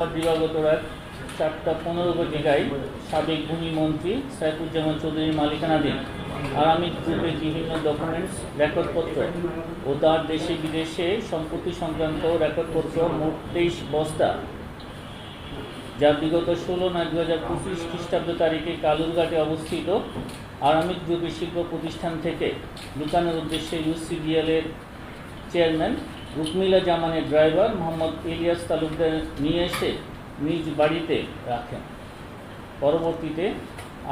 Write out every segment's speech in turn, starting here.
দিবাগত চারটা পনেরো ঘটিকায় সাবেক ভূমিমন্ত্রী সাইফুজ্জামান চৌধুরীর মালিকানাধীন। আরামিক গ্রুপের বিভিন্ন ডকুমেন্টস রেকর্ডপত্র ও তার দেশে বিদেশে সম্পত্তি সংক্রান্ত রেকর্ডপত্র মোট তেইশ বস্তা। যা বিগত ষোলো নয় দু হাজার পঁচিশ খ্রিস্টাব্দ তারিখে কালুরঘাটে অবস্থিত আরামিক গ্রুপের শিল্প প্রতিষ্ঠান থেকে লুকানোর উদ্দেশ্যে ইউসিডিএল এর চেয়ারম্যান রুকমিলা জামানের ড্রাইভার মোহাম্মদ ইলিয়াস তালুকদার নিয়ে এসে নিজ বাড়িতে রাখেন। পরবর্তীতে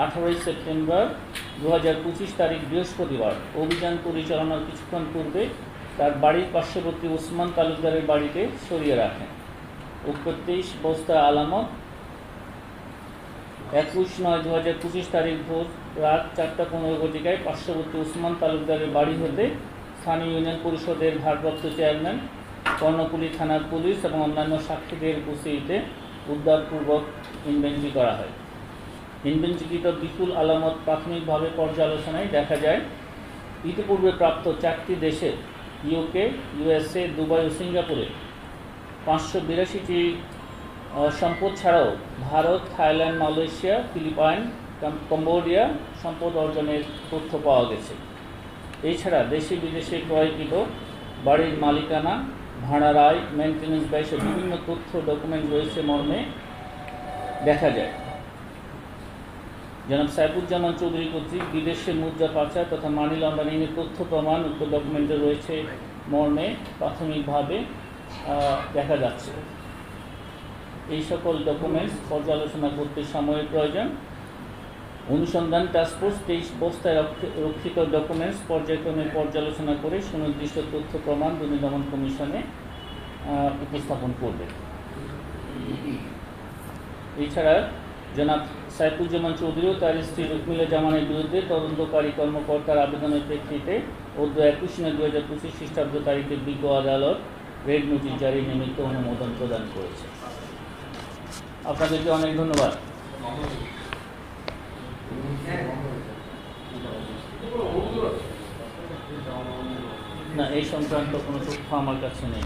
আঠারোই সেপ্টেম্বর দু হাজার পঁচিশ তারিখ বৃহস্পতিবার অভিযান পরিচালনার কিছুক্ষণ পূর্বে তার বাড়ির পার্শ্ববর্তী ওসমান তালুকদারের বাড়িতে সরিয়ে রাখেন। উক্ত তেইশ বস্তা আলামত একুশ নয় দু হাজার পঁচিশ তারিখ ভোর রাত চারটা পনেরো ঘটিকায় পার্শ্ববর্তী উসমান তালুকদারের বাড়ি হতে স্থানীয় ইউনিয়ন পরিষদের ভারপ্রাপ্ত চেয়ারম্যান কর্ণপুলী থানার পুলিশ এবং অন্যান্য সাক্ষীদের উপস্থিতিতে উদ্ধারপূর্বক ইনভেন্টরি করা হয়। ইনভেন্টরিকৃত বিপুল আলামত প্রাথমিকভাবে পর্যালোচনায় দেখা যায়, ইতিপূর্বে প্রাপ্ত চারটি দেশে, ইউকে, ইউএসএ, দুবাই ও সিঙ্গাপুরে পাঁচশো বিরাশিটি সম্পদ ছাড়াও Bharat, Thailand, Malaysia, Philippine Cambodia সম্পদ অর্জনের তথ্য পাওয়া গেছে। এছাড়া দেশে বিদেশে ক্রয়কৃত বাড়ির মালিকানা, ভাড়া রায় মেনটেন্যান্স ব্যয় সহ বিভিন্ন তথ্য ডকুমেন্ট রয়েছে মর্মে দেখা যায়। জনাব সাইফুজ্জামান চৌধুরী কর্তৃক বিদেশে মুদ্রা পাচার তথা মানি লন্ডারিংয়ের তথ্য, প্রমাণ উক্ত ডকুমেন্টে রয়েছে মর্মে প্রাথমিকভাবে দেখা যাচ্ছে। এই সকল ডকুমেন্টস পর্যালোচনা করতে সময়ের প্রয়োজন। অনুসন্ধান টাস্কফোর্স তেইশ বস্তায় রক্ষি- রক্ষিত ডকুমেন্টস পর্যায়ক্রমে পর্যালোচনা করে সুনির্দিষ্ট তথ্য প্রমাণ দুর্নীতি দমন কমিশনে উপস্থাপন করবে। এছাড়া জনাব সাইফুজ্জামান চৌধুরী ও তার স্ত্রী রুকমিলা জামানের বিরুদ্ধে তদন্তকারী কর্মকর্তার আবেদনের প্রেক্ষিতে অদ্য একুশ নয় দু হাজার পঁচিশ খ্রিস্টাব্দ তারিখে বিজ্ঞ আদালত রেড নোটিশ জারি নিমিত্ত অনুমোদন প্রদান করেছে। আপনাদেরকে অনেক ধন্যবাদ। না এই সংক্রান্ত কোনো তথ্য আমার কাছে নেই।